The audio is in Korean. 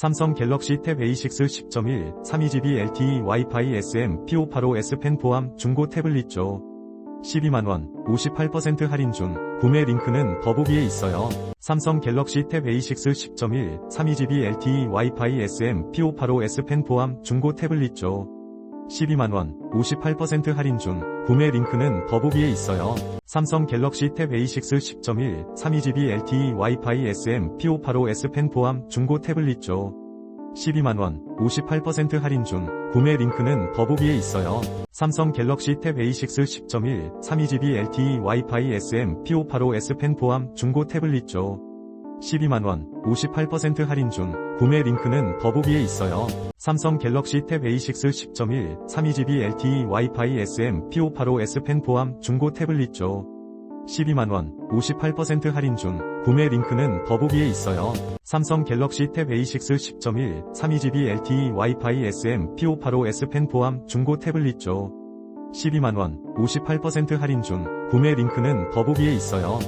삼성 갤럭시 탭 A6 10.1 32GB LTE 와이파이 SM P585S 펜 포함 중고 태블릿 조 12만원 58% 할인 중 구매 링크는 더보기에 있어요. 삼성 갤럭시 탭 A6 10.1 32GB LTE 와이파이 SM P585S 펜 포함 중고 태블릿 조 12만원 58% 할인 중 구매 링크는 더보기에 있어요. 삼성 갤럭시 탭 A6 10.1 32GB LTE 와이파이 SM P585S 펜 포함 중고 태블릿 조 12만원 58% 할인 중 구매 링크는 더보기에 있어요. 삼성 갤럭시 탭 A6 10.1 32GB LTE 와이파이 SM P585S 펜 포함 중고 태블릿 조 12만원 58% 할인 중 구매 링크는 더보기에 있어요. 삼성 갤럭시 탭 A6 10.1 32GB LTE 와이파이 SM P585S 펜 포함 중고 태블릿 조 12만원 58% 할인 중 구매 링크는 더보기에 있어요. 삼성 갤럭시 탭 A6 10.1 32GB LTE 와이파이 SM P585S 펜 포함 중고 태블릿 조 12만원 58% 할인 중 구매 링크는 더보기에 있어요.